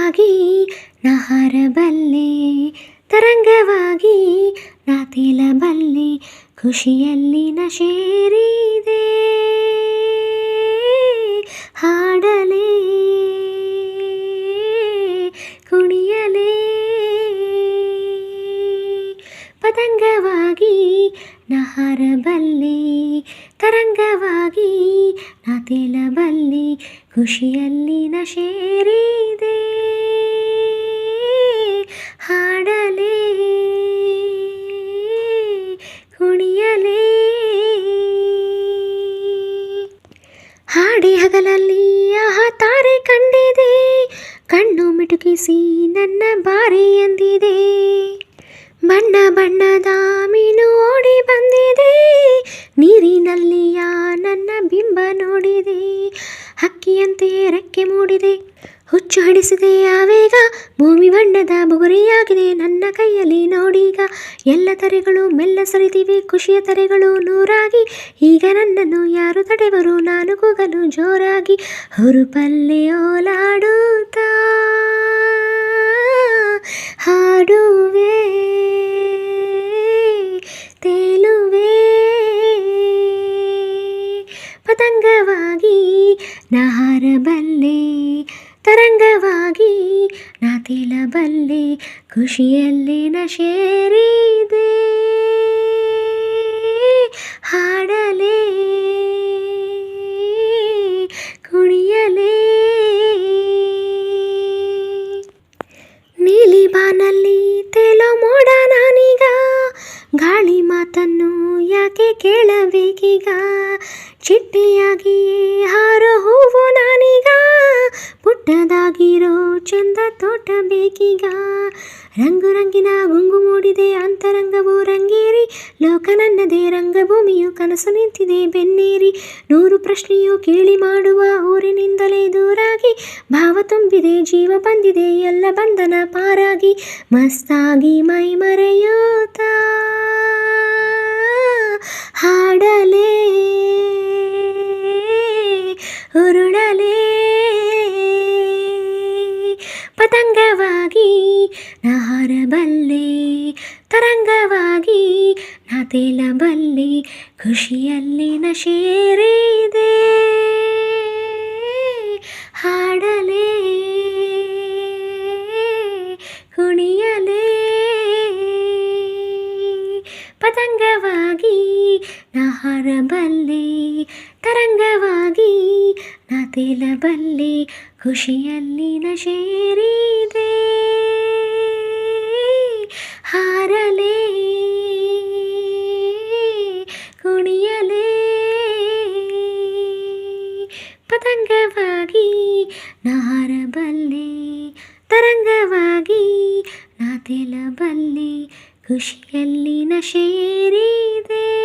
ಪತಂಗವಾಗಿ ನಾ ತರಂಗವಾಗಿ ನಾ ತೇಲಬಲ್ಲೆ ಖುಷಿಯಲ್ಲಿ ನ ಶೇರಿದೆ. ಪತಂಗವಾಗಿ ನಾ ಹಾರಬಲ್ಲೆ ತರಂಗವಾಗಿ ನಾ ತೇಲಬಲ್ಲೆ, ಖುಷಿಯಲ್ಲಿ ನ ಶೇರಿದೆ ಹಾಡಲೇ, ಕುಣಿಯಲೇ. ಹಾಡಿ ಹಗಲಲ್ಲಿ ಆಹ ತಾರೆ ಕಂಡಿದೆ, ಕಣ್ಣು ಮಿಟುಕಿಸಿ ನನ್ನ ಬಾರಿ ಎಂದಿದೆ. ಬಣ್ಣ ಬಣ್ಣದ ನೋಡಿದೆ. ಹಕ್ಕಿಯಂತೆ ರೆಕ್ಕೆ ಮೂಡಿದೆ. ಹುಚ್ಚು ಹಡಿಸಿದೆ. ಆವೇಗ ಭೂಮಿ ಬಣ್ಣದ ಬುಗುರಿಯಾಗಿದೆ. ನನ್ನ ಕೈಯಲ್ಲಿ ನೋಡೀಗ ಎಲ್ಲ ತರೆಗಳು ಮೆಲ್ಲ ಸರಿದಿವೆ. ಖುಷಿಯ ತರೆಗಳು ನೂರಾಗಿ. ಈಗ ನನ್ನನ್ನು ಯಾರು ತಡೆವರು? ನಾನು ಕೂಗಲು ಜೋರಾಗಿ. ಹುರುಪಲ್ಲೆ ಓಲಾಡುತ್ತಾ. ಪತಂಗವಾಗಿ ನಾ ತರಂಗವಾಗಿ ನಾ ತೇಲಬಲ್ಲೆ, ಖುಷಿಯಲ್ಲಿ ನ ಶೇರಿದೆ. ಹಾಡಲೇ, ಕುಣಿಯಲೇ. ನೀಲಿ ಬಾನಲ್ಲಿ ತೇಲೋ ಮೋಡ ನಾನೀಗ, ಗಾಳಿ ಮಾತನ್ನು ಯಾಕೆ ಕೇಳಬೇಕೀಗ? ಚಿಟ್ಟೆಯಾಗಿ ಹಾರೋ ಹೂವು ನಾನೀಗ? ಪುಟ್ಟದಾಗಿರೋ ಚಂದ ತೋಟ ಬೇಕೀಗ? ರಂಗು ರಂಗಿನ ಗುಂಗು ಮೂಡಿದೆ ಅಂತರಂಗವು ರಂಗೇರಿ. ಲೋಕ ನನ್ನದೇ ರಂಗಭೂಮಿಯು ಕನಸು ನಿಂತಿದೆ ಬೆನ್ನೇರಿ. ನೂರು ಪ್ರಶ್ನೆಯು ಕೇಳಿ ಮಾಡುವ ಊರಿನಿಂದಲೇ ದೂರಾಗಿ. ಭಾವ ತುಂಬಿದೆ, ಜೀವ ಬಂದಿದೆ, ಎಲ್ಲ ಬಂಧನ ಪಾರಾಗಿ. ಮಸ್ತಾಗಿ ಮೈ ಮರೆಯೋತ ಪತಂಗವಾಗಿ ನಾ ತರಂಗವಾಗಿ ನಾ ತೇಲಬಲ್ಲೆ ಖುಷಿಯಲ್ಲಿ ನ ಪತಂಗವಾಗಿ ನಾ ಹರಬಲ್ಲೆ, ತರಂಗವಾಗಿ ನಾ ಖುಷಿಯಲ್ಲಿ ನ ಶೇರಿದೆ ಹಾರಲೇ, ಕುಣಿಯಲೇ, ಪತಂಗವಾಗಿ ನಾ ತರಂಗವಾಗಿ ನಾ ತೇಲಬಲ್ಲೆ ಖುಷಿಯಲ್ಲಿ ನಶೇರಿದೆ ಶೇರಿದೆ.